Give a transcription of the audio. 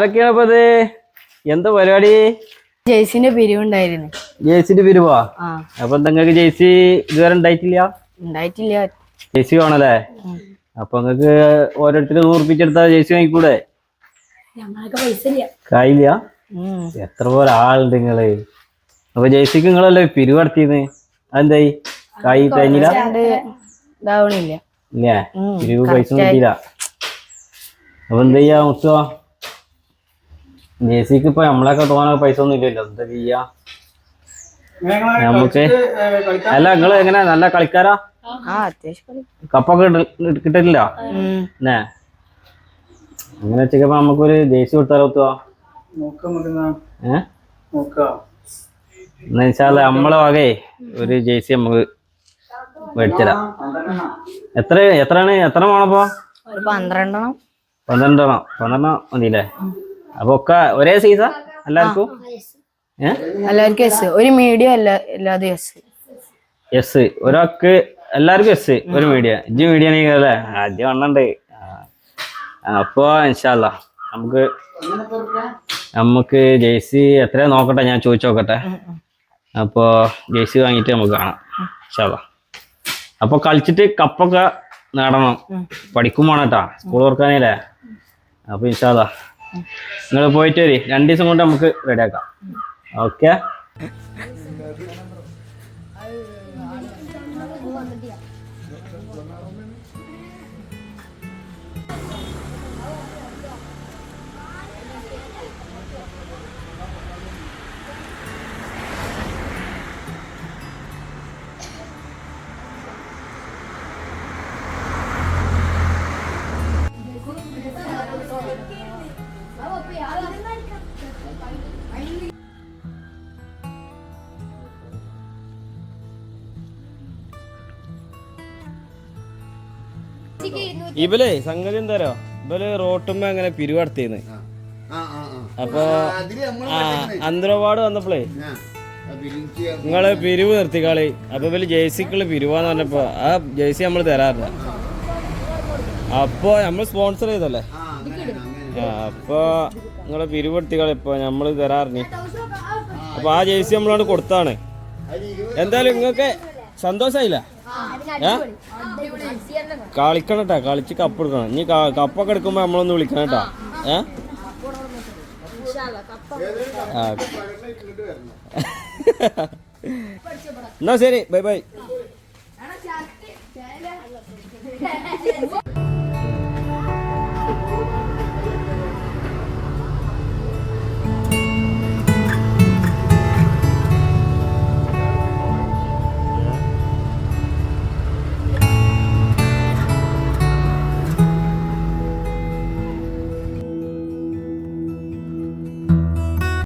ആരൊക്കെയാണ് ഇപ്പൊ ഇത്? എന്താ പരിപാടി? ജെയ്സിന്റെ പിരിവുണ്ടായിരുന്നു ജേസിന്റെ പിരിവാ? അപ്പൊ നിങ്ങൾക്ക് ജേസി ഇതുവരെ ഉണ്ടായിട്ടില്ല? ഉണ്ടായിട്ടില്ല. ജേസി വേണല്ലേ? അപ്പൊ നിങ്ങക്ക് ഓരോരുത്തരും നൂറിപ്പിച്ചെടുത്താ ജേസി വാങ്ങിക്കൂടെ? കായില്ല. എത്ര പോലെ ആളുണ്ട് നിങ്ങൾ. അപ്പൊ ജേസിക്ക് നിങ്ങളല്ലേ പിരിവ് നടത്തിയത്? അതെന്തായി? കായി തേങ്ങില്ല ഇല്ലേ? പിരിവ് പൈസ കിട്ടിയില്ല. അപ്പൊ എന്താ ചെയ്യാ മുത്തോ? ജേസിക്ക് ഇപ്പൊ നമ്മളൊക്കെ തോന്നാൻ പൈസ ഒന്നും ഇല്ലല്ലോ. എന്താ ചെയ്യാ? നമുക്ക് അല്ല നിങ്ങൾ എങ്ങനെ? നല്ല കളിക്കാരാ. കപ്പൊക്കെ കിട്ടില്ല അങ്ങനെ വെച്ചപ്പോ നമുക്കൊരു ജേസി കൊടുത്താലോ മുത്തുവാ ഏഹ് എന്ന് വെച്ചാൽ നമ്മളെ വകേ ഒരു ജേസി നമുക്ക് മേടിച്ചരാം. എത്ര എത്രയാണ്? എത്ര വേണപ്പോ പന്ത്രണ്ടെണ്ണം. പന്ത്രണ്ടെണ്ണം. പന്ത്രണ്ടെണ്ണം മതിയില്ലേ? അപ്പൊ ഒക്കെ ഒരേ സൈസാ എല്ലാവർക്കും എല്ലാവർക്കും എസ് ഒരു മീഡിയം അല്ല എല്ലാതും എസ് എസ് ഒരാൾക്ക് എല്ലാവർക്കും എസ് ഒരു മീഡിയ ഇജ്ജ് മീഡിയ അല്ലേ? ആദ്യം വണ്ണുണ്ട്. അപ്പൊ ഇൻഷാല്ല നമുക്ക് നമുക്ക് ജേഴ്സി എത്ര നോക്കട്ടെ? ഞാൻ ചോദിച്ചു നോക്കട്ടെ. അപ്പോ ജേഴ്സി വാങ്ങിയിട്ട് നമുക്ക് കാണാം. ഇൻഷാല്ല അപ്പൊ കളിച്ചിട്ട് കപ്പൊക്കെ നേടണം. പഠിക്കും വേണം കേട്ടാ സ്കൂൾ തുറക്കാനല്ലേ അപ്പൊ ഇൻഷാല്ല നിങ്ങൾ പോയിട്ട് വരി. രണ്ട് ദിവസം കൊണ്ട് നമുക്ക് റെഡി ആക്കാം. ഓക്കെ ഇവലേ സംഗതി എന്താരോ ഇവൽ റോട്ടുമ്പോ അങ്ങനെ പിരിവടത്തിന്ന്. അപ്പൊ അന്തരവാട് വന്നപ്പോളേ നിങ്ങൾ പിരിവ് നിർത്തിക്കാളി. അപ്പൊ ഇവൽ ജേഴ്സിക്കുള്ള പിരിവാന്ന് പറഞ്ഞപ്പോ ആ ജേഴ്സി നമ്മൾ തരാറില്ല. അപ്പോ നമ്മൾ സ്പോൺസർ ചെയ്തല്ലേ? അപ്പൊ നിങ്ങളെ പിരിവ് കളി ഇപ്പൊ നമ്മൾ തരാറിന്. അപ്പൊ ആ ജേഴ്സി നമ്മളോട് കൊടുത്താണ്. എന്തായാലും നിങ്ങൾക്ക് സന്തോഷായില്ല? ഏ കളിക്കണം കേട്ടാ കളിച്ച് കപ്പ് എടുക്കണം. ഇനി ക- കപ്പൊക്കെ എടുക്കുമ്പോ നമ്മളൊന്ന് വിളിക്കണം കേട്ടാ ഏ. എന്നാ ശരി ബൈ ബൈ.